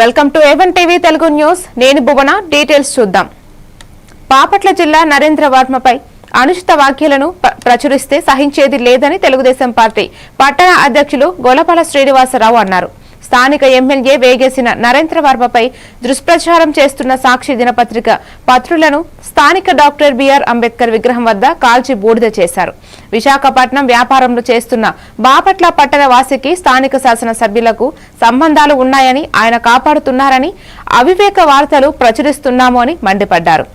Welcome to a one TV Telugu news. నేను Bhuvana details చూద్దాం. బాపట్ల జిల్లా నరేంద్ర వర్మపై అనుచిత వ్యాఖ్యలను ప్రచురిస్తే సహించేది లేదని తెలుగుదేశం పార్టీ పట్టణ అధ్యక్షులు గొలపాల శ్రీనివాసరావు అన్నారు. స్థానిక ఎమ్మెల్యే వేగేసిన నరేంద్ర వర్మపై దుష్ప్రచారం చేస్తున్న సాక్షి దినపత్రిక పత్రులను స్థానిక డాక్టర్ బిఆర్ అంబేద్కర్ విగ్రహం వద్ద కాల్చి బూడిద చేశారు. విశాఖపట్నం వ్యాపారంలో చేస్తున్న బాపట్ల పట్టణ వాసికి స్థానిక శాసన సభ్యులకు సంబంధాలు ఉన్నాయని ఆయన కాపాడుతున్నారని అవివేక వార్తలు ప్రచురిస్తున్నాము అని మండిపడ్డారు.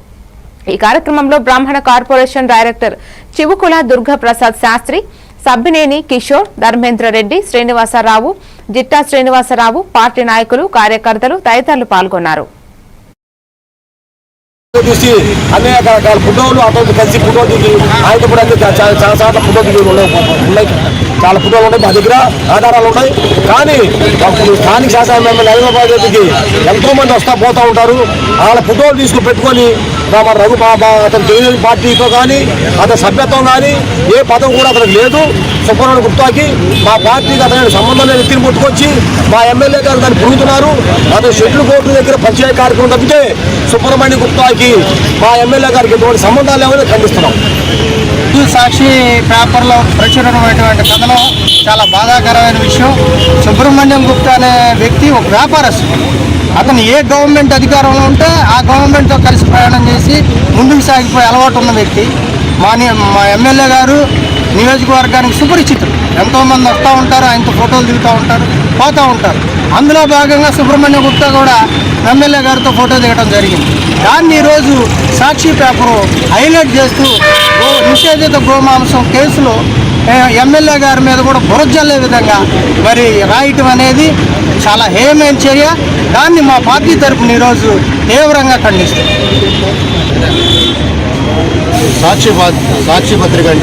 ఈ కార్యక్రమంలో Brahmana corporation director Chivukula Durgaprasad Sastri Sabbineni Kishore Dharmendra Reddy Srinivasarao Jitta Srinivasarao party నాయకులు కార్యకర్తలు తదితరులు పాల్గొన్నారు. చూసి అనేక రకాల ఫోటోలు అతను కలిసి ఫోటో దిగి ఆయన కూడా అన్ని చాలా చాలా సార్లు ఫోటో దిగి ఉన్నాయి. చాలా ఫోటోలు ఉన్నాయి మా దగ్గర ఆధారాలు ఉన్నాయి. కానీ అప్పుడు స్థానిక శాసన ఎమ్మెల్యే హైదరాబాద్ దగ్గరికి ఎంతో మంది వస్తా పోతా ఉంటారు. వాళ్ళ ఫోటోలు తీసుకుని పెట్టుకొని మన రఘు అతను తెలుగుదేశం పార్టీతో కానీ అతని సభ్యత్వం కానీ ఏ పదం కూడా అతనికి లేదు. సుబ్రహ్మణ్య గుప్తాకి మా పార్టీకి అతని సంబంధం లేని వ్యక్తిని పుట్టుకొచ్చి మా ఎమ్మెల్యే గారు దాన్ని పురుగుతున్నారు అతను షెడ్యూల్ కోర్టు దగ్గర పరిచయ కార్యక్రమం తప్పితే సుబ్రహ్మణ్య గుప్తాకి మా ఎమ్మెల్యే గారికి ఎటువంటి సంబంధాలు లేవని ఖండిస్తున్నాం. సాక్షి పేపర్లో ప్రచురమైనటువంటి కథనం చాలా బాధాకరమైన విషయం. సుబ్రహ్మణ్యం గుప్తా అనే వ్యక్తి ఒక వ్యాపారస్తుడు. అతను ఏ గవర్నమెంట్ అధికారంలో ఉంటే ఆ గవర్నమెంట్తో కలిసి ప్రయాణం చేసి ముందుకు సాగిపోయే అలవాటు ఉన్న వ్యక్తి. మా మా ఎమ్మెల్యే గారు నియోజకవర్గానికి సుపరిచితులు. ఎంతోమంది వస్తూ ఉంటారు ఆయనతో ఫోటోలు దిగుతూ ఉంటారు పోతూ ఉంటారు. అందులో భాగంగా సుబ్రహ్మణ్య గుప్తా కూడా ఎమ్మెల్యే గారితో ఫోటో దిగడం జరిగింది. దాన్ని ఈరోజు సాక్షి పేపరు హైలైట్ చేస్తూ నిషేధిత గోమాంసం కేసులో ఎమ్మెల్యే గారి మీద కూడా బురజల్లే విధంగా మరి రాయటం అనేది చాలా హేయమైన చర్య. దాన్ని మా పార్టీ తరపున ఈరోజు తీవ్రంగా ఖండిస్తుంది సాక్షి సాక్షి పత్రిక అంటే